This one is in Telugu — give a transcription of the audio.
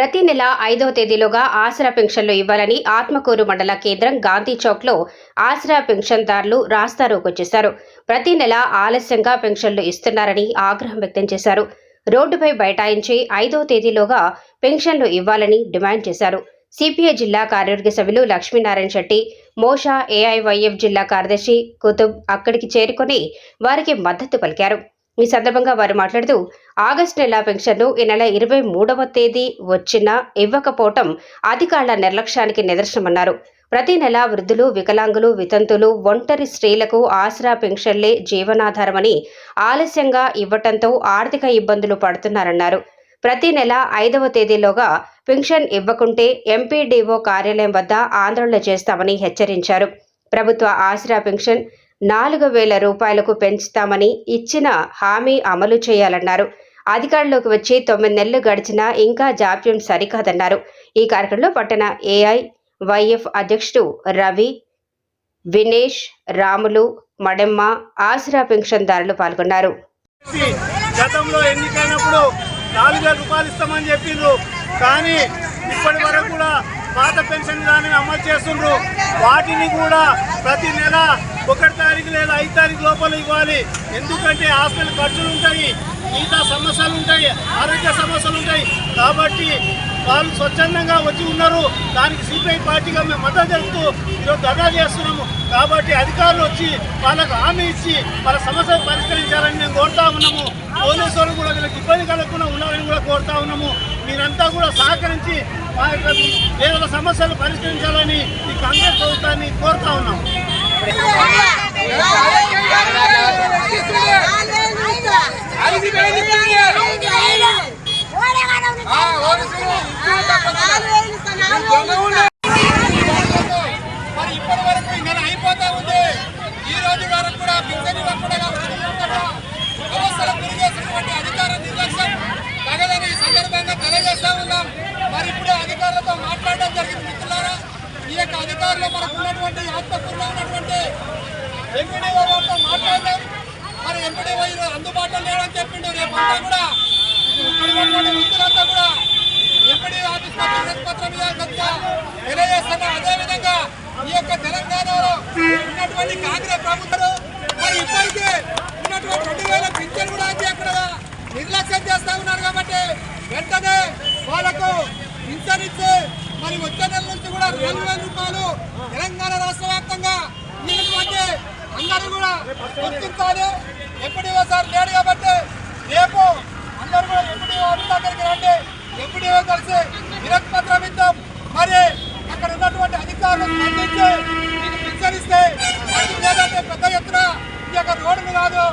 ప్రతి నెల ఐదవ తేదీలోగా ఆసరా పెన్షన్లు ఇవ్వాలని ఆత్మకూరు మండల కేంద్రం గాంధీ చౌక్లో ఆసరా పెన్షన్దారులు రాస్తారోకు చేశారు ప్రతి నెల ఆలస్యంగా పెన్షన్లు ఇస్తున్నారని ఆగ్రహం వ్యక్తం చేశారు. రోడ్డుపై బైఠాయించి ఐదవ తేదీలోగా పెన్షన్లు ఇవ్వాలని డిమాండ్ చేశారు. సిపిఐ జిల్లా కార్యవర్గ సభ్యులు లక్ష్మీనారాయణ శెట్టి మోషా ఏఐవైఎఫ్ జిల్లా కార్యదర్శి కుతుబ్ అక్కడికి చేరుకొని వారికి మద్దతు పలికారు. ఈ సందర్భంగా వారు మాట్లాడుతూ ఆగస్టు నెల పెన్షన్ను ఈ నెల ఇరవై మూడవ తేదీ వచ్చినా ఇవ్వకపోవటం అధికారుల నిర్లక్ష్యానికి నిదర్శనమన్నారు. ప్రతి నెల వృద్ధులు వికలాంగులు వితంతులు ఒంటరి స్త్రీలకు ఆసరా పెన్షన్లే జీవనాధారమని ఆలస్యంగా ఇవ్వటంతో ఆర్థిక ఇబ్బందులు పడుతున్నారన్నారు. ప్రతి నెల ఐదవ తేదీలోగా పెన్షన్ ఇవ్వకుంటే ఎంపీడీఓ కార్యాలయం వద్ద ఆందోళన చేస్తామని హెచ్చరించారు. ప్రభుత్వ ఆసరా పెన్షన్ నాలుగు వేల రూపాయలకు పెంచుతామని ఇచ్చిన హామీ అమలు చేయాలన్నారు. అధికారంలోకి వచ్చి తొమ్మిది నెలలు గడిచినా ఇంకా జాప్యం సరికాదన్నారు. ఈ కార్యక్రమంలో పట్టణ ఏఐ వైఎఫ్ అధ్యక్షుడు రవి వినేష్ రాములు మడెమ్మ ఆసరా పెన్షన్దారులు పాల్గొన్నారు. గతంలో ఎన్నికైనప్పుడు నాలుగు వేల రూపాయలు ఇస్తామని చెప్పిండ్రు. కానీ ఇప్పటి వరకు కూడా పాత పెన్షన్ కానీ అమలు చేస్తుండ్రు. వాటిని కూడా ప్రతి నెల ఒకటి తారీఖు లేదా ఐదు తారీఖు లోపల ఇవ్వాలి. ఎందుకంటే హాస్పిటల్ ఖర్చులు ఉంటాయి మిగతా సమస్యలు ఉంటాయి ఆరోగ్య సమస్యలు ఉంటాయి. కాబట్టి వాళ్ళు స్వచ్ఛందంగా వచ్చి ఉన్నారు. దానికి సిపిఐ పార్టీగా మేము మద్దతు తెలుపుతూ ఈరోజు దగా చేస్తున్నాము. కాబట్టి అధికారులు వచ్చి వాళ్ళకు హామీ ఇచ్చి వాళ్ళ సమస్యలు పరిష్కరించాలని మేము కోరుతా ఉన్నాము. పోలీసు వాళ్ళు కూడా వీళ్ళకి ఇబ్బంది కలగకుండా ఉండాలని కూడా కోరుతా ఉన్నాము. మీరంతా కూడా సహకరించి మా యొక్క పేదల సమస్యలు పరిష్కరించాలని ఈ కాంగ్రెస్ ప్రభుత్వాన్ని కోరుతా ఉన్నాము. అధికారులతో మాట్లాడడం జరిగింది మిత్రులారా ఈ యొక్క అధికారులు మనకు ఉన్నటువంటి ఆత్మకూరులో ఎంపీడీఓ వారితో మాట్లాడదాం మరి ఎంపీడీఓ ఈరోజు అందుబాటులో లేడని చెప్పిండు. రేపు కూడా ఇక్కడ ఉన్నటువంటి వ్యక్తులంతా కూడా ఎంపీ ఆఫీస్ పత్రం పత్రం మీద కొంత తెలియజేస్తున్నా అదే విధంగా ఈ యొక్క తెలంగాణలో ఉన్నటువంటి కాంగ్రెస్ ప్రభుత్వం మరి ఇప్పటికే ఉన్నటువంటి రెండు వేల పింఛన్ కూడా అంటే అక్కడ నిర్లక్ష్యం చేస్తా ఉన్నారు కాబట్టి వెంటనే వాళ్ళకు పింఛన్ ఇచ్చి మరి వచ్చే నెల నుంచి కూడా రెండు వేల రూపాయలు తెలంగాణ రాష్ట్ర వ్యాప్తంగా ఉన్నటువంటి అందరూ కూడా గుర్తించాలి. ఎప్పుడో సార్ లేడు కాబట్టి రేపు అందరూ కూడా ఎప్పుడో దగ్గరికి రండి. ఎప్పుడో కలిసి విరక్తి పత్రం ఇద్దాం. మరి అక్కడ ఉన్నటువంటి అధికారులు స్పందించి మీకు పిచ్చరిస్తే లేదంటే పెద్ద ఎత్తున ఈ యొక్క రోడ్డును కాదు.